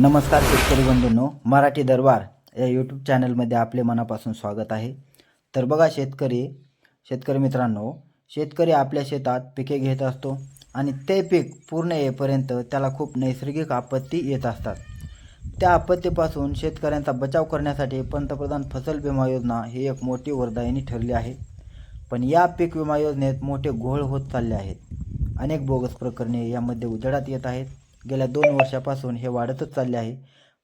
नमस्कार शेतकरी बंधूंनो मराठी दरबार या यूट्यूब चॅनलमध्ये आपले मनापासून स्वागत आहे. तर बघा शेतकरी शेतकरी मित्रांनो शेतकरी आपल्या शेतात पिके घेत असतो आणि ते पीक पूर्ण येईपर्यंत त्याला खूप नैसर्गिक आपत्ती येत असतात. त्या आपत्तीपासून शेतकऱ्यांचा बचाव करण्यासाठी पंतप्रधान फसल विमा योजना ही एक मोठी वरदायिनी ठरली आहे. पण या पीक विमा योजनेत मोठे घोळ होत चालले आहेत. अनेक बोगस प्रकरणे यामध्ये उजेडात येत आहेत. गेल्या दोन वर्षापासून हे वाढतच चालले आहे.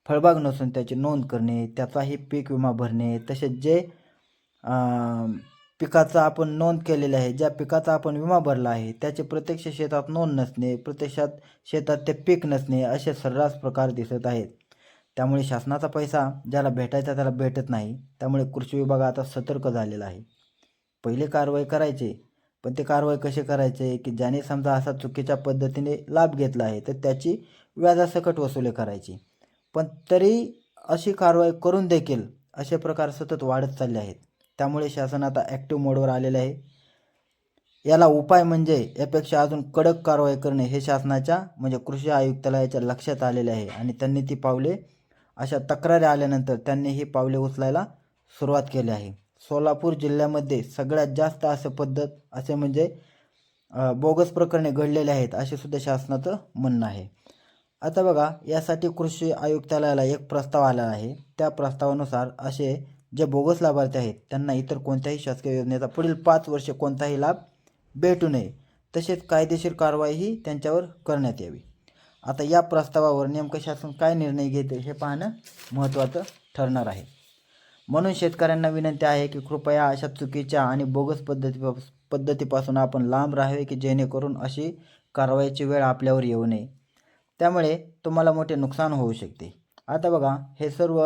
फळबाग नसून त्याची नोंद करणे त्याचाही पीक विमा भरणे तसेच जे पिकाचा आपण नोंद केलेली आहे ज्या पिकाचा आपण विमा भरला आहे त्याचे प्रत्यक्ष शेतात नोंद नसणे प्रत्यक्षात शेतात ते पीक नसणे असे सर्रास प्रकार दिसत आहेत. त्यामुळे शासनाचा पैसा ज्याला भेटायचा त्याला भेटत नाही. त्यामुळे कृषी विभाग आता सतर्क झालेला आहे. पहिले कारवाई करायचे पण ते कारवाई कसे करायचे की ज्याने समजा असा चुकीच्या पद्धतीने लाभ घेतला आहे तर त्याची व्याजासकट वसुली करायची. पण तरी अशी कारवाई करून देखील असे प्रकार सतत वाढत चालले आहेत. त्यामुळे शासन आता ॲक्टिव्ह मोडवर आलेले आहे. याला उपाय म्हणजे यापेक्षा अजून कडक कारवाई करणे हे शासनाच्या म्हणजे कृषी आयुक्तालयाच्या लक्षात आलेले आहे आणि त्यांनी ती पावले अशा तक्रारी आल्यानंतर त्यांनी ही पावले उचलायला सुरुवात केली आहे. सोलापूर जिल्ह्यामध्ये सगळ्यात जास्त असं पद्धत असे म्हणजे बोगस प्रकरणे घडलेले आहेत असे सुद्धा शासनाचं म्हणणं आहे. आता बघा यासाठी कृषी आयुक्तालयाला एक प्रस्ताव आला आहे. त्या प्रस्तावानुसार असे जे बोगस लाभार्थी आहेत त्यांना इतर कोणत्याही शासकीय योजनेचा पुढील पाच वर्षे कोणताही लाभ भेटू नये. तसेच कायदेशीर कारवाईही त्यांच्यावर करण्यात यावी. आता या प्रस्तावावर नेमकं शासन काय निर्णय घेते हे पाहणं महत्त्वाचं ठरणार आहे. म्हणून शेतकऱ्यांना विनंती आहे की कृपया अशा चुकीच्या आणि बोगस पद्धती पद्धतीपासून आपण लांब राहावे की जेणेकरून अशी कारवाईची वेळ आपल्यावर येऊ नये. त्यामुळे तुम्हाला मोठे नुकसान होऊ शकते. आता बघा हे सर्व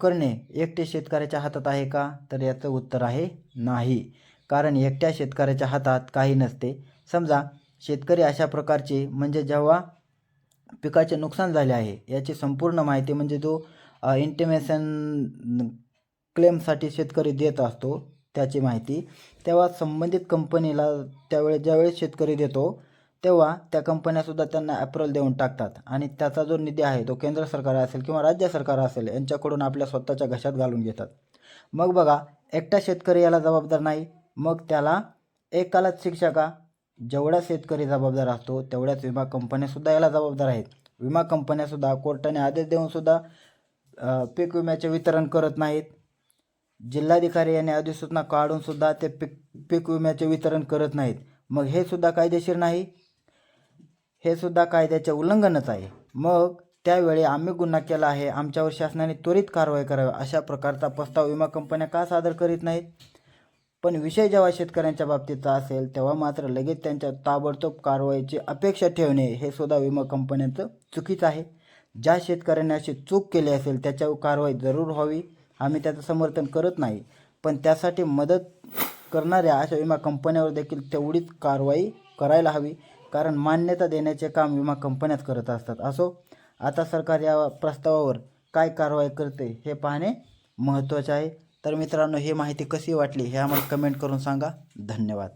करणे एकटे शेतकऱ्याच्या हातात आहे का? तर याचं उत्तर आहे नाही. कारण एकट्या शेतकऱ्याच्या हातात काही नसते. समजा शेतकरी अशा प्रकारचे म्हणजे जेव्हा पिकाचे नुकसान झाले आहे याची संपूर्ण माहिती म्हणजे जो इंटिमेशन क्लेमसाठी शेतकरी देत असतो त्याची माहिती. तेव्हा संबंधित कंपनीला त्यावेळेस ज्यावेळेस शेतकरी देतो तेव्हा त्या कंपन्यासुद्धा त्यांना अप्रूव्हल देऊन टाकतात. आणि त्याचा जो निधी आहे तो केंद्र सरकार असेल किंवा राज्य सरकार असेल यांच्याकडून आपल्या स्वतःच्या घशात घालून घेतात. मग बघा एकटा शेतकरी याला जबाबदार नाही. मग त्याला एकालाच शिक्षा का जेवढा शेतकरी जबाबदार असतो तेवढ्याच विमा कंपन्यासुद्धा याला जबाबदार आहेत. विमा कंपन्यासुद्धा कोर्टाने आदेश देऊनसुद्धा पीक विम्याचे वितरण करत नाहीत. जिल्हाधिकारी यांनी अधिसूचना काढून सुद्धा ते पीक पीक विम्याचे वितरण करत नाहीत. मग हे सुद्धा कायदेशीर नाही. हे सुद्धा कायद्याचे उल्लंघनच आहे. मग त्यावेळी आम्ही गुन्हा केला आहे. आमच्यावर शासनाने त्वरित कारवाई करावी अशा प्रकारचा प्रस्ताव विमा कंपन्या का सादर करीत नाहीत? पण विषय जेव्हा शेतकऱ्यांच्या बाबतीतचा असेल तेव्हा मात्र लगेच त्यांच्या ताबडतोब कारवाईची अपेक्षा ठेवणे हे सुद्धा विमा कंपन्यांचं चुकीचं आहे. ज्या शेतकऱ्यांनी अशी चूक केली असेल त्याच्यावर कारवाई जरूर व्हावी. आम्ही त्याचं समर्थन करत नाही. पण त्यासाठी मदत करणाऱ्या अशा विमा कंपन्यावर देखील तेवढीच कारवाई करायला हवी. कारण मान्यता देण्याचे काम विमा कंपन्याच करत असतात. असो आता सरकार या प्रस्तावावर काय कारवाई करते हे पाहणे महत्त्वाचे आहे. तर मित्रांनो ही माहिती कशी वाटली हे आम्हाला कमेंट करून सांगा. धन्यवाद.